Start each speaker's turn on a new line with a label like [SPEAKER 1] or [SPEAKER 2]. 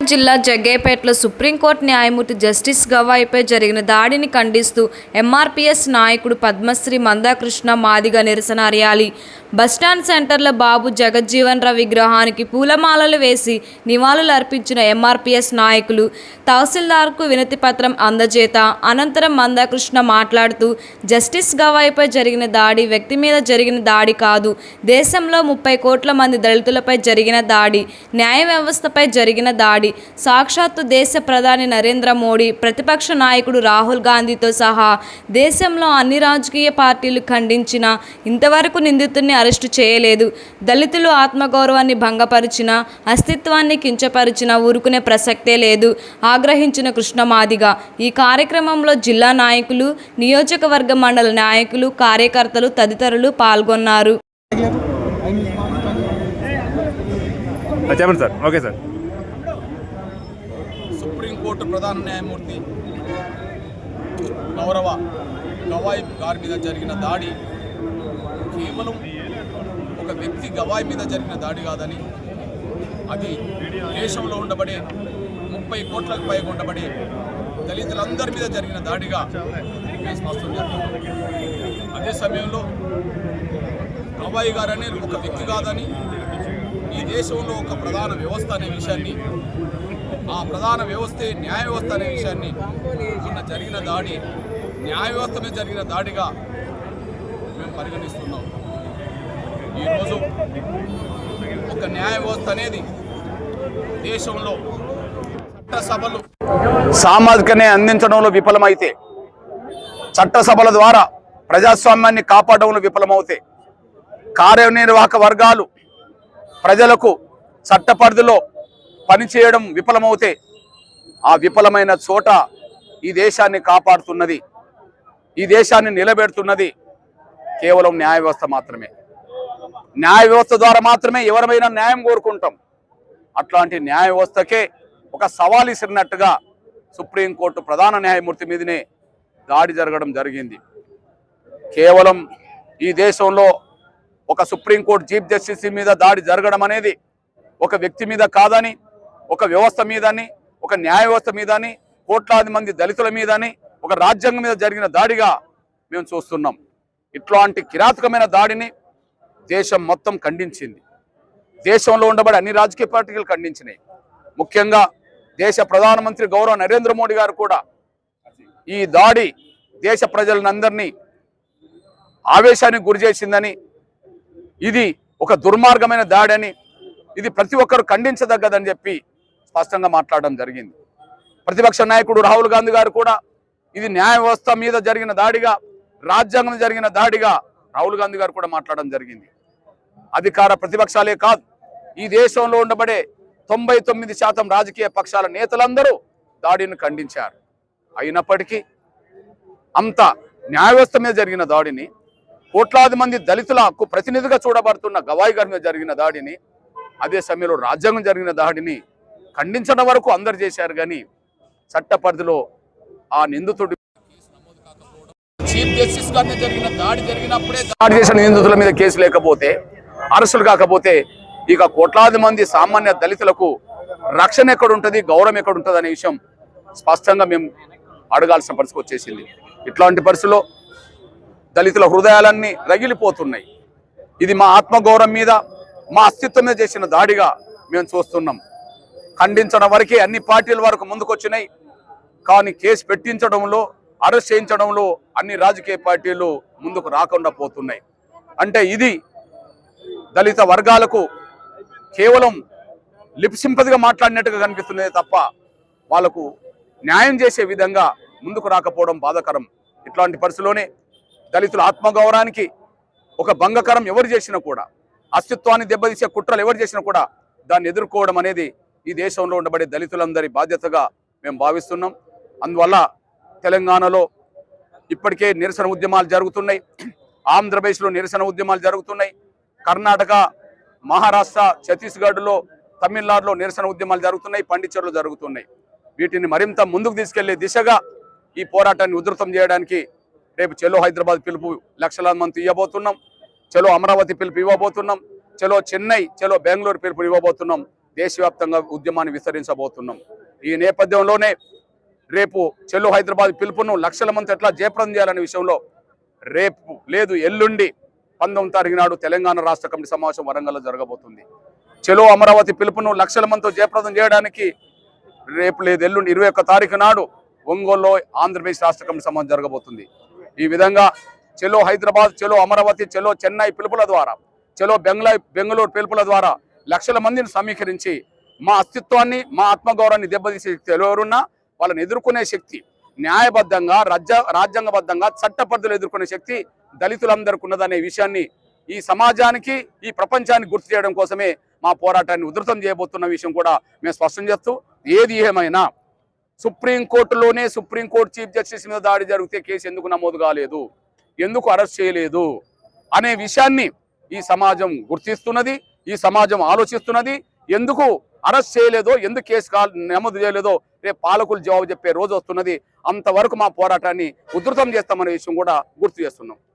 [SPEAKER 1] జిల్లా జగ్గేపేటలో సుప్రీంకోర్టు న్యాయమూర్తి జస్టిస్ గవాయిపై జరిగిన దాడిని ఖండిస్తూ ఎంఆర్పీఎస్ నాయకుడు పద్మశ్రీ మందాకృష్ణ మాదిగ నిరసన ర్యాలీ. బస్టాండ్ సెంటర్లో బాబు జగజ్జీవన్ రావు విగ్రహానికి పూలమాలలు వేసి నివాళులు అర్పించిన ఎంఆర్పీఎస్ నాయకులు తహసీల్దార్కు వినతి పత్రం అందజేత అనంతరం మందాకృష్ణ మాట్లాడుతూ జస్టిస్ గవాయిపై జరిగిన దాడి వ్యక్తి మీద జరిగిన దాడి కాదు. దేశంలో ముప్పై కోట్ల మంది దళితులపై జరిగిన దాడి న్యాయ వ్యవస్థపై జరిగిన దాడి. సాక్షాత్తు దేశ ప్రధాని నరేంద్ర మోడీ ప్రతిపక్ష నాయకుడు రాహుల్ గాంధీతో సహా దేశంలో అన్ని రాజకీయ పార్టీలు ఖండించిన ఇంతవరకు నిందితుడిని అరెస్టు చేయలేదు. దళితులు ఆత్మగౌరవాన్ని భంగపరిచిన అస్తిత్వాన్ని కించపరిచిన ఊరుకునే ప్రసక్తే లేదు ఆగ్రహించిన కృష్ణమాదిగా ఈ కార్యక్రమంలో జిల్లా నాయకులు నియోజకవర్గ మండల నాయకులు కార్యకర్తలు తదితరులు పాల్గొన్నారు.
[SPEAKER 2] చెప్పండి సార్. Okay sir.
[SPEAKER 3] హైకోర్టు ప్రధాన న్యాయమూర్తి గౌరవ గవాయి గారి మీద జరిగిన దాడి కేవలం ఒక వ్యక్తి గవాయి మీద జరిగిన దాడి కాదని అది దేశంలో ఉండబడే ముప్పై కోట్లకు పైగా ఉండబడే దళితులందరి మీద జరిగిన దాడిగా స్పష్టం చేస్తున్నాం అదే సమయంలో గవాయి గారు అనేది ఒక వ్యక్తి కాదని ఈ దేశంలో ఒక ప్రధాన వ్యవస్థ అనే విషయాన్ని ఆ ప్రధాన వ్యవస్థే న్యాయ వ్యవస్థ అనే విషయాన్ని నిన్న జరిగిన దాడి న్యాయ వ్యవస్థ మీద జరిగిన దాడిగా మేము పరిగణిస్తున్నాం. ఈరోజు ఒక న్యాయ వ్యవస్థ అనేది దేశంలో చట్టసభలు
[SPEAKER 4] సామాజిక న్యాయం అందించడంలో విఫలమైతే చట్టసభల ద్వారా ప్రజాస్వామ్యాన్ని కాపాడడంలో విఫలమవుతే కార్యనిర్వాహక వర్గాలు ప్రజలకు చట్ట పరిధిలో పనిచేయడం విఫలమవుతే ఆ విఫలమైన చోట ఈ దేశాన్ని కాపాడుతున్నది ఈ దేశాన్ని నిలబెడుతున్నది కేవలం న్యాయ వ్యవస్థ మాత్రమే. న్యాయ వ్యవస్థ ద్వారా మాత్రమే ఎవరమైనా న్యాయం కోరుకుంటాం. అట్లాంటి న్యాయ వ్యవస్థకే ఒక సవాల్ ఇసిరినట్టుగా సుప్రీంకోర్టు ప్రధాన న్యాయమూర్తి మీదనే దాడి జరగడం జరిగింది. కేవలం ఈ దేశంలో ఒక సుప్రీంకోర్టు చీఫ్ జస్టిస్ మీద దాడి జరగడం అనేది ఒక వ్యక్తి మీద కాదని ఒక వ్యవస్థ మీదని ఒక న్యాయ వ్యవస్థ మీదని కోట్లాది మంది దళితుల మీదని ఒక రాజ్యాంగం మీద జరిగిన దాడిగా మేము చూస్తున్నాం. ఇట్లాంటి కిరాతకమైన దాడిని దేశం మొత్తం ఖండించింది. దేశంలో ఉండబడి అన్ని రాజకీయ పార్టీలు ఖండించినాయి. ముఖ్యంగా దేశ ప్రధానమంత్రి గౌరవ నరేంద్ర మోడీ గారు కూడా ఈ దాడి దేశ ప్రజలందరినీ ఆవేశానికి గురి చేసిందని ఇది ఒక దుర్మార్గమైన దాడి అని ఇది ప్రతి ఒక్కరు ఖండించదగ్గదని చెప్పి స్పష్టంగా మాట్లాడడం జరిగింది. ప్రతిపక్ష నాయకుడు రాహుల్ గాంధీ గారు కూడా ఇది న్యాయ వ్యవస్థ మీద జరిగిన దాడిగా రాజ్యాంగం జరిగిన దాడిగా రాహుల్ గాంధీ గారు కూడా మాట్లాడడం జరిగింది. అధికార ప్రతిపక్షాలే కాదు ఈ దేశంలో ఉండబడే తొంభై తొమ్మిది శాతం రాజకీయ పక్షాల నేతలందరూ దాడిని ఖండించారు. అయినప్పటికీ అంత న్యాయ వ్యవస్థ మీద జరిగిన దాడిని కోట్లాది మంది దళితుల హక్కు ప్రతినిధిగా చూడబడుతున్న గవాయి గారి మీద జరిగిన దాడిని అదే సమయంలో రాజ్యాంగం జరిగిన దాడిని ఖండించడం వరకు అందరు చేశారు కానీ చట్ట పరిధిలో ఆ నిందితుడి
[SPEAKER 3] చీఫ్ జస్టిస్ గారిని జరిగిన దాడి జరిగినప్పుడే
[SPEAKER 4] దాడి చేసిన నిందితుల మీద కేసు లేకపోతే అరెస్టులు కాకపోతే ఇక కోట్లాది మంది సామాన్య దళితులకు రక్షణ ఎక్కడ ఉంటుంది గౌరవం ఎక్కడ ఉంటుంది అనే విషయం స్పష్టంగా మేము అడగాల్సిన పరిస్థితి వచ్చేసింది. ఇట్లాంటి పరిస్థితుల్లో దళితుల హృదయాలన్నీ రగిలిపోతున్నాయి. ఇది మా ఆత్మగౌరవం మీద మా అస్తిత్వం మీద చేసిన దాడిగా మేము చూస్తున్నాం. ఖండించడం వరకే అన్ని పార్టీల వరకు ముందుకొచ్చినాయి. కానీ కేసు పెట్టించడంలో అరెస్ట్ చేయించడంలో అన్ని రాజకీయ పార్టీలు ముందుకు రాకుండా పోతున్నాయి. అంటే ఇది దళిత వర్గాలకు కేవలం లిప్సింపదిగా మాట్లాడినట్టుగా కనిపిస్తున్నదే తప్ప వాళ్ళకు న్యాయం చేసే విధంగా ముందుకు రాకపోవడం బాధాకరం. ఇట్లాంటి పరిస్థితిలోనే దళితుల ఆత్మగౌరవానికి ఒక భంగకరం ఎవరు చేసినా కూడా అస్తిత్వాన్ని దెబ్బతీసే కుట్రలు ఎవరు చేసినా కూడా దాన్ని ఎదుర్కోవడం అనేది ఈ దేశంలో ఉండబడే దళితులందరి బాధ్యతగా మేము భావిస్తున్నాం. అందువల్ల తెలంగాణలో ఇప్పటికే నిరసన ఉద్యమాలు జరుగుతున్నాయి. ఆంధ్రప్రదేశ్లో నిరసన ఉద్యమాలు జరుగుతున్నాయి. కర్ణాటక మహారాష్ట్ర ఛత్తీస్గఢ్లో తమిళనాడులో నిరసన ఉద్యమాలు జరుగుతున్నాయి పండిచర్లు జరుగుతున్నాయి. వీటిని మరింత ముందుకు తీసుకెళ్ళే దిశగా ఈ పోరాటాన్ని ఉధృతం చేయడానికి రేపు చెలో హైదరాబాద్ పిలుపు లక్షలాది మంది ఇవ్వబోతున్నాం. చలో అమరావతి పిలుపు ఇవ్వబోతున్నాం. చలో చెన్నై చలో బెంగళూరు పిలుపు ఇవ్వబోతున్నాం. దేశవ్యాప్తంగా ఉద్యమాన్ని విస్తరించబోతున్నాం. ఈ నేపథ్యంలోనే రేపు చెల్లు హైదరాబాద్ పిలుపును లక్షల మంది ఎట్లా జయప్రదం చేయాలనే విషయంలో రేపు లేదు ఎల్లుండి పంతొమ్మిది తారీఖు నాడు తెలంగాణ రాష్ట్ర కమిటీ సమావేశం వరంగల్లో జరగబోతుంది. చెలో అమరావతి పిలుపును లక్షల మందితో జయప్రదం చేయడానికి రేపు లేదు ఎల్లుండి ఇరవై ఒక్క తారీఖు నాడు ఒంగోలులో ఆంధ్రప్రదేశ్ రాష్ట్ర కమిటీ సమావేశం జరగబోతుంది. ఈ విధంగా చెలో హైదరాబాద్ చెలో అమరావతి చెలో చెన్నై పిలుపుల ద్వారా చెలో బెంగళ బెంగళూరు పిలుపుల ద్వారా లక్షల మందిని సమీకరించి మా అస్తిత్వాన్ని మా ఆత్మగౌరవాన్ని దెబ్బతీసే శక్తి ఎవరున్నా వాళ్ళని ఎదుర్కొనే శక్తి న్యాయబద్ధంగా రాజ్య రాజ్యాంగబద్ధంగా చట్ట ఎదుర్కొనే శక్తి దళితులందరికీ ఉన్నదనే విషయాన్ని ఈ సమాజానికి ఈ ప్రపంచానికి గుర్తు చేయడం కోసమే మా పోరాటాన్ని ఉధృతం చేయబోతున్న విషయం కూడా మేము స్పష్టం చేస్తూ ఏది ఏమైనా సుప్రీంకోర్టులోనే సుప్రీంకోర్టు చీఫ్ జస్టిస్ మీద దాడి జరిగితే కేసు ఎందుకు నమోదు కాలేదు ఎందుకు అరెస్ట్ చేయలేదు అనే విషయాన్ని ఈ సమాజం గుర్తిస్తున్నది. ఈ సమాజం ఆలోచిస్తున్నది. ఎందుకు అరెస్ట్ చేయలేదో ఎందుకు కేసు కా నమోదు చేయలేదో రేపు పాలకులు జవాబు చెప్పే రోజు వస్తున్నది. అంతవరకు మా పోరాటాన్ని ఉధృతం చేస్తామనే విషయం కూడా గుర్తు చేస్తున్నాం.